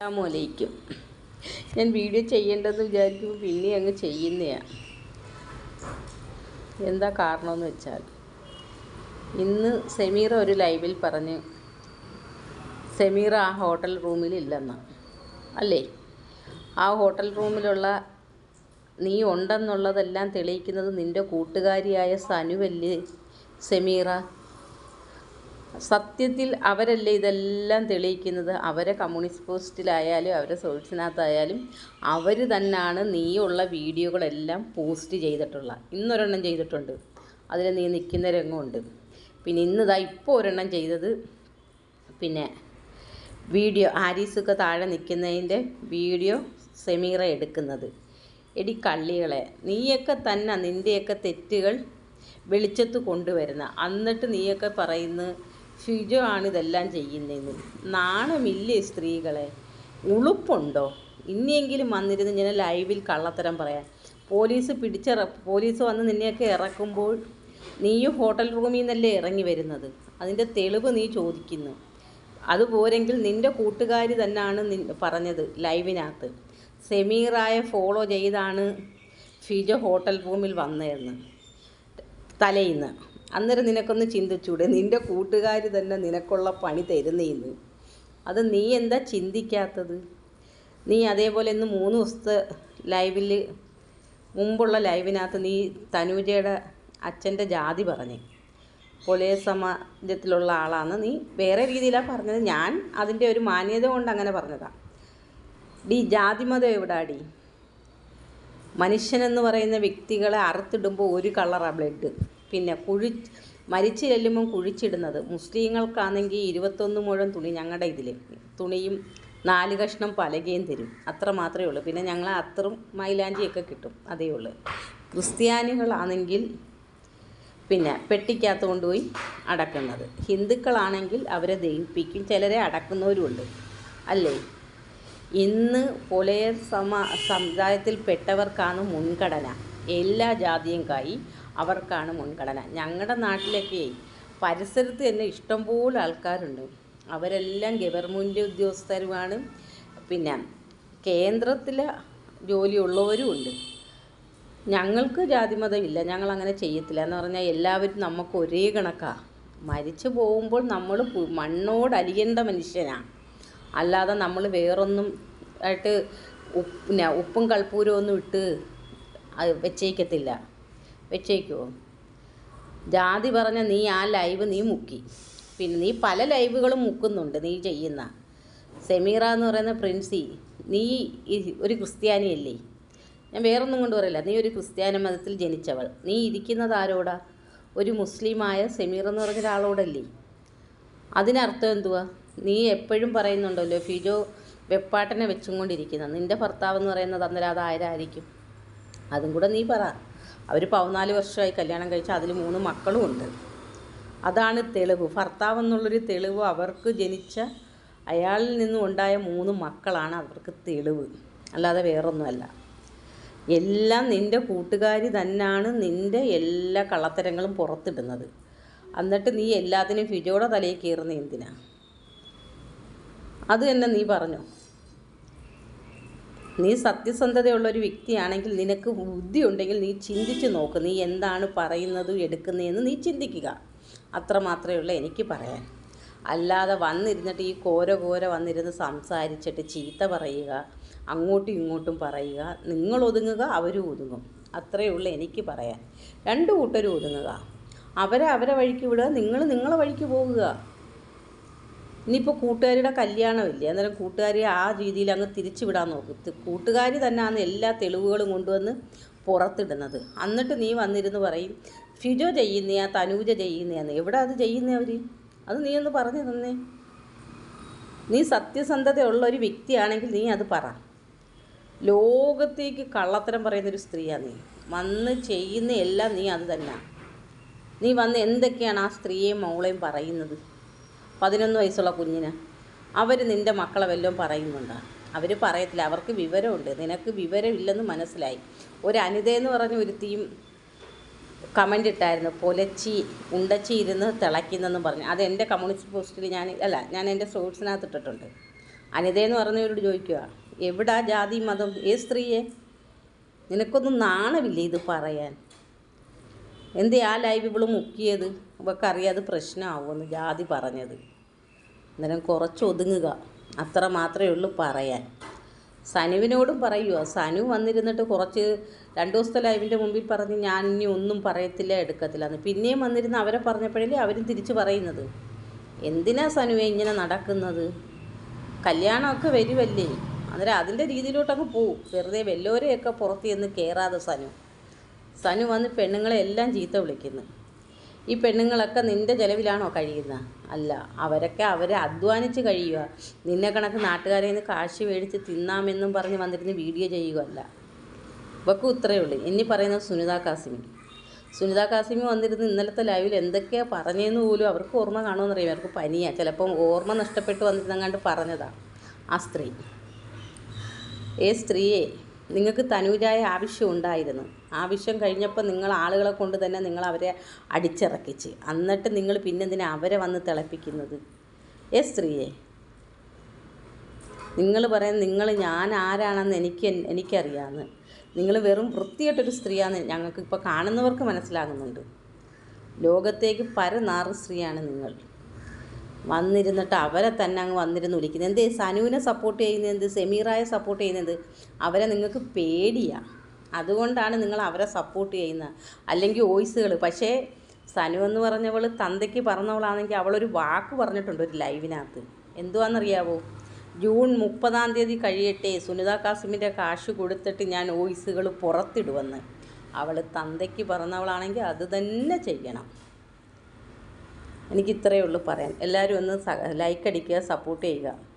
അസ്സലാമലൈക്കും ഞാൻ വീഡിയോ ചെയ്യേണ്ടതെന്ന് വിചാരിക്കുമ്പോൾ പിന്നെ അങ്ങ് ചെയ്യുന്നതാണ് എന്താ കാരണമെന്ന് വെച്ചാൽ ഇന്ന് സെമീറ ഒരു ലൈവിൽ പറഞ്ഞ് സെമീറ ആ ഹോട്ടൽ റൂമിൽ ഇല്ലെന്ന്. അല്ലേ? ആ ഹോട്ടൽ റൂമിലുള്ള നീ ഉണ്ടെന്നുള്ളതെല്ലാം തെളിയിക്കുന്നത് നിന്റെ കൂട്ടുകാരിയായ സനുവല്ലേ സെമീറ? സത്യത്തിൽ അവരല്ലേ ഇതെല്ലാം തെളിയിക്കുന്നത്? അവരെ കമ്മ്യൂണിസ്റ്റ് പോസ്റ്റിലായാലും അവരെ സോഴ്സിനകത്തായാലും അവർ തന്നെയാണ് നീയുള്ള വീഡിയോകളെല്ലാം പോസ്റ്റ് ചെയ്തിട്ടുള്ള. ഇന്നൊരെണ്ണം ചെയ്തിട്ടുണ്ട്. അതിൽ നീ നിൽക്കുന്ന രംഗമുണ്ട്. പിന്നെ ഇന്നിതാ ഇപ്പോൾ ഒരെണ്ണം ചെയ്തത്. പിന്നെ വീഡിയോ ആരീസൊക്കെ താഴെ നിൽക്കുന്നതിന്റെ വീഡിയോ സെമീറ എടുക്കുന്നത്. എടി കള്ളികളെ നീയൊക്കെ തന്നെ നിന്റെയൊക്കെ തെറ്റുകൾ വെളിച്ചത്ത് കൊണ്ടുവരുന്ന. എന്നിട്ട് നീയൊക്കെ പറയുന്നു ഫിജോ ആണ് ഇതെല്ലാം ചെയ്യുന്നതെന്ന്. നാണമില്ലേ സ്ത്രീകളെ? ഉളുപ്പുണ്ടോ? ഇനിയെങ്കിലും വന്നിരുന്ന് ഇങ്ങനെ ലൈവിൽ കള്ളത്തരം പറയാം പോലീസ് പിടിച്ചിറ പോലീസ് വന്ന് നിന്നെയൊക്കെ ഇറക്കുമ്പോൾ നീയും ഹോട്ടൽ റൂമിൽ നിന്നല്ലേ ഇറങ്ങി വരുന്നത്? അതിന്റെ തെളിവ് നീ ചോദിക്കുന്നു. അതുപോരെങ്കിൽ നിന്റെ കൂട്ടുകാരി തന്നെയാണ് പറഞ്ഞത് ലൈവിനകത്ത്. സെമീറായ ഫോളോ ചെയ്താണ് ഫിജോ ഹോട്ടൽ റൂമിൽ വന്നതെന്ന്. തലേന്ന് അന്നേരം നിനക്കൊന്ന് ചിന്തിച്ചൂടെ നിന്റെ കൂട്ടുകാർ തന്നെ നിനക്കുള്ള പണി തരുന്നേന്ന് അത് നീ എന്താ ചിന്തിക്കാത്തത്? നീ അതേപോലെ ഇന്ന് മൂന്ന് ദിവസത്തെ ലൈവിൽ മുമ്പുള്ള ലൈവിനകത്ത് നീ തനൂജയുടെ അച്ഛന്റെ ജാതി പറഞ്ഞു. പൊലേ സമാജത്തിലുള്ള ആളാണ് നീ വേറെ രീതിയിലാണ് പറഞ്ഞത്. ഞാൻ അതിന്റെ ഒരു മാന്യത കൊണ്ട് അങ്ങനെ പറഞ്ഞതാണ് ഡി ജാതിമതം എവിടാടി? മനുഷ്യനെന്ന് പറയുന്ന വ്യക്തികളെ അറുത്തിടുമ്പോൾ ഒരു കളറാണ് ബ്ലഡ്. പിന്നെ കുഴി മരിച്ചു ചെല്ലുമ്പം കുഴിച്ചിടുന്നത്. മുസ്ലിങ്ങൾക്കാണെങ്കിൽ ഇരുപത്തൊന്ന് മുഴം തുണി ഞങ്ങളുടെ ഇതിൽ തുണിയും നാല് കഷ്ണം പലകയും തരും. അത്ര മാത്രമേ ഉള്ളൂ. പിന്നെ ഞങ്ങൾ അത്രയും മൈലാഞ്ചിയൊക്കെ കിട്ടും. അതേ ഉള്ളൂ. ക്രിസ്ത്യാനികളാണെങ്കിൽ പിന്നെ പെട്ടിക്കകത്ത് കൊണ്ടുപോയി അടക്കുന്നത്. ഹിന്ദുക്കളാണെങ്കിൽ അവരെ ദഹിപ്പിക്കും. ചിലരെ അടക്കുന്നവരുമുണ്ട്. അല്ലേ? ഇന്ന് പുലയർ സമ സമുദായത്തിൽപ്പെട്ടവർക്കാണ് മുൻഗണന. എല്ലാ ജാതിയും കായി അവർക്കാണ് മുൻഗണന. ഞങ്ങളുടെ നാട്ടിലൊക്കെ പരിസരത്ത് തന്നെ ഇഷ്ടംപോലെ ആൾക്കാരുണ്ട്. അവരെല്ലാം ഗവൺമെന്റ് ഉദ്യോഗസ്ഥരുമാണ്. പിന്നെ കേന്ദ്രത്തിലെ ജോലിയുള്ളവരും ഉണ്ട്. ഞങ്ങൾക്ക് ജാതിമതമില്ല. ഞങ്ങൾ അങ്ങനെ ചെയ്യത്തില്ല. എന്ന് പറഞ്ഞാൽ എല്ലാവരും നമുക്ക് ഒരേ കണക്കാണ് മരിച്ചു പോകുമ്പോൾ നമ്മൾ മണ്ണോട് അലിയേണ്ട മനുഷ്യനാണ് അല്ലാതെ നമ്മൾ വേറൊന്നും ആയിട്ട് ഉപ്പ് ഉപ്പും ഒന്നും ഇട്ട് വെച്ചേക്കത്തില്ല. വെച്ചേക്കുമോ ജാതി പറഞ്ഞ നീ ആ ലൈവ് നീ മുക്കി. പിന്നെ നീ പല ലൈവുകളും മുക്കുന്നുണ്ട് നീ ചെയ്യുന്ന. സെമീറ എന്ന് പറയുന്ന പ്രിൻസി നീ ഒരു ക്രിസ്ത്യാനിയല്ലേ? ഞാൻ വേറൊന്നും കൊണ്ട് പറയില്ല. നീ ഒരു ക്രിസ്ത്യാനി മതത്തിൽ ജനിച്ചവൾ. നീ ഇരിക്കുന്നത് ആരോടാ? ഒരു മുസ്ലിമായ സെമീർ എന്ന് പറഞ്ഞ ഒരാളോടല്ലേ? അതിനർത്ഥം എന്തുവാ? നീ എപ്പോഴും പറയുന്നുണ്ടല്ലോ ഫിജോ വെപ്പാട്ടനെ വെച്ചും കൊണ്ടിരിക്കുന്നത് നിന്റെ ഭർത്താവ് എന്ന് പറയുന്നത് അന്നേരം അത് ആരായിരിക്കും അതും കൂടെ നീ പറ. അവർ പതിനാല് വർഷമായി കല്യാണം കഴിച്ച അതിൽ മൂന്ന് മക്കളും ഉണ്ട്. അതാണ് തെളിവ്. ഭർത്താവ് എന്നുള്ളൊരു തെളിവ് അവർക്ക് ജനിച്ച അയാളിൽ നിന്നും ഉണ്ടായ മൂന്ന് മക്കളാണ് അവർക്ക് തെളിവ്. അല്ലാതെ വേറൊന്നുമല്ല. എല്ലാം നിന്റെ കൂട്ടുകാരി തന്നെയാണ് നിന്റെ എല്ലാ കള്ളത്തരങ്ങളും പുറത്തിടുന്നത്. എന്നിട്ട് നീ എല്ലാത്തിനും ഫിജോടെ തലയിൽ കയറുന്ന എന്തിനാ? അത് തന്നെ നീ പറഞ്ഞു. നീ സത്യസന്ധതയുള്ള ഒരു വ്യക്തിയാണെങ്കിൽ നിനക്ക് ബുദ്ധി ഉണ്ടെങ്കിൽ നീ ചിന്തിച്ച് നോക്ക്. നീ എന്താണ് പറയുന്നത് എടുക്കുന്നതെന്ന് നീ ചിന്തിക്കുക. അത്ര മാത്രമേ ഉള്ളൂ എനിക്ക് പറയാൻ. അല്ലാതെ വന്നിരുന്നിട്ട് ഈ കോര കോര വന്നിരുന്ന് സംസാരിച്ചിട്ട് ചീത്ത പറയുക അങ്ങോട്ടും ഇങ്ങോട്ടും പറയുക നിങ്ങൾ ഒതുങ്ങുക അവരും ഒതുങ്ങും. അത്രയേ ഉള്ളൂ എനിക്ക് പറയാൻ. രണ്ട് കൂട്ടരും ഒതുങ്ങുക. അവരെ അവരെ വഴിക്ക് വിടുക നിങ്ങൾ നിങ്ങളെ വഴിക്ക് പോകുക. ഇനിയിപ്പോൾ കൂട്ടുകാരിയുടെ കല്യാണമില്ല? അന്നേരം കൂട്ടുകാരി ആ രീതിയിൽ അങ്ങ് തിരിച്ചു വിടാൻ നോക്കും. കൂട്ടുകാരി തന്നെയാണ് എല്ലാ തെളിവുകളും കൊണ്ടുവന്ന് പുറത്തിടുന്നത്. എന്നിട്ട് നീ വന്നിരുന്ന് പറയും ഫിജോ ചെയ്യുന്നയാ തനൂജ ചെയ്യുന്നയാന്ന്. എവിടെ അത് ചെയ്യുന്ന അവർ അത് നീ ഒന്ന് പറഞ്ഞു തന്നേ. നീ സത്യസന്ധതയുള്ള ഒരു വ്യക്തിയാണെങ്കിൽ നീ അത് പറ. ലോകത്തേക്ക് കള്ളത്തരം പറയുന്നൊരു സ്ത്രീയാണ് നീ. വന്ന് ചെയ്യുന്ന എല്ലാം നീ അത് തന്നെ. നീ വന്ന് എന്തൊക്കെയാണ് ആ സ്ത്രീയെയും മോളെയും പറയുന്നത്? പതിനൊന്ന് വയസ്സുള്ള കുഞ്ഞിന്. അവർ നിന്റെ മക്കളെ വല്ലതും പറയുന്നുണ്ട്. അവർ പറയത്തില്ല. അവർക്ക് വിവരമുണ്ട്. നിനക്ക് വിവരമില്ലെന്ന് മനസ്സിലായി. ഒരു അനിതയെന്ന് പറഞ്ഞ ഒരുത്തിയും കമന്റ് ഇട്ടായിരുന്നു. പൊലച്ചി ഉണ്ടച്ചി ഇരുന്ന് തിളയ്ക്കുന്നെന്ന് പറഞ്ഞു. അത് എന്റെ കമ്മ്യൂണിസ്റ്റ് പോസ്റ്റിൽ ഞാൻ അല്ല ഞാൻ എന്റെ സോഴ്സിനകത്ത് ഇട്ടിട്ടുണ്ട്. അനിതയെന്ന് പറഞ്ഞവരോട് ചോദിക്കുക എവിടാ ജാതി മതം? ഏ സ്ത്രീയെ? നിനക്കൊന്നും നാണമില്ലേ ഇത് പറയാൻ? എന്തേ ആ ലൈവ് ഇവൾ മുക്കിയത്? ഇവക്കറിയാം അത് പ്രശ്നമാവുമെന്ന് ജാതി പറഞ്ഞത്. അന്നേരം കുറച്ച് ഒതുങ്ങുക അത്ര മാത്രമേ ഉള്ളൂ പറയാൻ. സനുവിനോടും പറയുക സനു വന്നിരുന്നിട്ട് കുറച്ച് രണ്ട് ദിവസത്തെ ലൈവിന്റെ മുമ്പിൽ പറഞ്ഞ് ഞാൻ ഇനി ഒന്നും പറയത്തില്ല എടുക്കത്തില്ല എന്ന്. പിന്നെയും വന്നിരുന്ന് അവരെ പറഞ്ഞപ്പോഴല്ലേ അവരും തിരിച്ച് പറയുന്നത്. എന്തിനാ സനുവെ ഇങ്ങനെ നടക്കുന്നത്? കല്യാണമൊക്കെ വരുമല്ലേ അന്നേരം അതിന്റെ രീതിയിലോട്ടങ്ങ് പോവും. വെറുതെ വല്ലവരെയൊക്കെ പുറത്ത് ചെന്ന് കയറാതെ സനു. സനു വന്ന് പെണ്ണുങ്ങളെ എല്ലാം ചീത്ത വിളിക്കുന്നു. ഈ പെണ്ണുങ്ങളൊക്കെ നിന്റെ ചെലവിലാണോ കഴിയുന്നത് അല്ല അവരൊക്കെ അവരെ അധ്വാനിച്ച് കഴിയുക. നിന്നെ കണക്ക് നാട്ടുകാരെ നിന്ന് കാശ് മേടിച്ച് തിന്നാമെന്നും പറഞ്ഞ് വന്നിരുന്ന് വീഡിയോ ചെയ്യുകയല്ല. ഇവക്കും ഇത്രയേ ഉള്ളൂ. ഇനി പറയുന്നത് സുനിത കാസിമി. സുനിത കാസിമി വന്നിരുന്ന് ഇന്നലത്തെ ലൈവിൽ എന്തൊക്കെയാണ് പറഞ്ഞതെന്ന് പോലും അവർക്ക് ഓർമ്മ കാണുമെന്നറിയാം. അവർക്ക് പനിയാണ് ചിലപ്പം ഓർമ്മ നഷ്ടപ്പെട്ട് വന്നിരുന്നങ്ങാണ്ട് പറഞ്ഞതാണ് ആ സ്ത്രീ. ഏ സ്ത്രീയെ നിങ്ങൾക്ക് തനൂജായ ആവശ്യം ഉണ്ടായിരുന്നു. ആവശ്യം കഴിഞ്ഞപ്പോൾ നിങ്ങൾ ആളുകളെ കൊണ്ട് തന്നെ നിങ്ങൾ അവരെ അടിച്ചിറക്കിച്ച്. എന്നിട്ട് നിങ്ങൾ പിന്നെന്തിനാ അവരെ വന്ന് തിളപ്പിക്കുന്നത്? ഏ സ്ത്രീയെ നിങ്ങൾ പറയുന്നത് നിങ്ങൾ ഞാൻ ആരാണെന്ന് എനിക്ക് എനിക്കറിയാമെന്ന് നിങ്ങൾ വെറും വൃത്തിയായിട്ടൊരു സ്ത്രീയാന്ന് ഞങ്ങൾക്ക് ഇപ്പോൾ കാണുന്നവർക്ക് മനസ്സിലാകുന്നുണ്ട്. ലോകത്തേക്ക് പരനാറ് സ്ത്രീയാണ് നിങ്ങൾ. വന്നിരുന്നിട്ട് അവരെ തന്നെ അങ്ങ് വന്നിരുന്ന് വിളിക്കുന്നത് എന്ത് സനുവിനെ സപ്പോർട്ട് ചെയ്യുന്നത് സെമീറായെ സപ്പോർട്ട് ചെയ്യുന്നത്? അവരെ നിങ്ങൾക്ക് പേടിയാ. അതുകൊണ്ടാണ് നിങ്ങൾ അവരെ സപ്പോർട്ട് ചെയ്യുന്നത്. അല്ലെങ്കിൽ വോയിസുകൾ പക്ഷേ സനു എന്ന് പറഞ്ഞവൾ തന്തയ്ക്ക് പറഞ്ഞവളാണെങ്കിൽ അവളൊരു വാക്ക് പറഞ്ഞിട്ടുണ്ട് ഒരു ലൈവിനകത്ത്. എന്തുവാണെന്നറിയാവോ ജൂൺ മുപ്പതാം തീയതി കഴിയട്ടെ സുനിത കാസിമിന്റെ കാശ് കൊടുത്തിട്ട് ഞാൻ വോയിസുകൾ പുറത്തിടുവെന്ന്. അവൾ തന്തയ്ക്ക് പറഞ്ഞവളാണെങ്കിൽ അത് തന്നെ ചെയ്യണം. എനിക്ക് ഇത്രയേ ഉള്ളൂ പറയാൻ. എല്ലാവരും ഒന്ന് ലൈക്ക് അടിക്കുക സപ്പോർട്ട് ചെയ്യുക.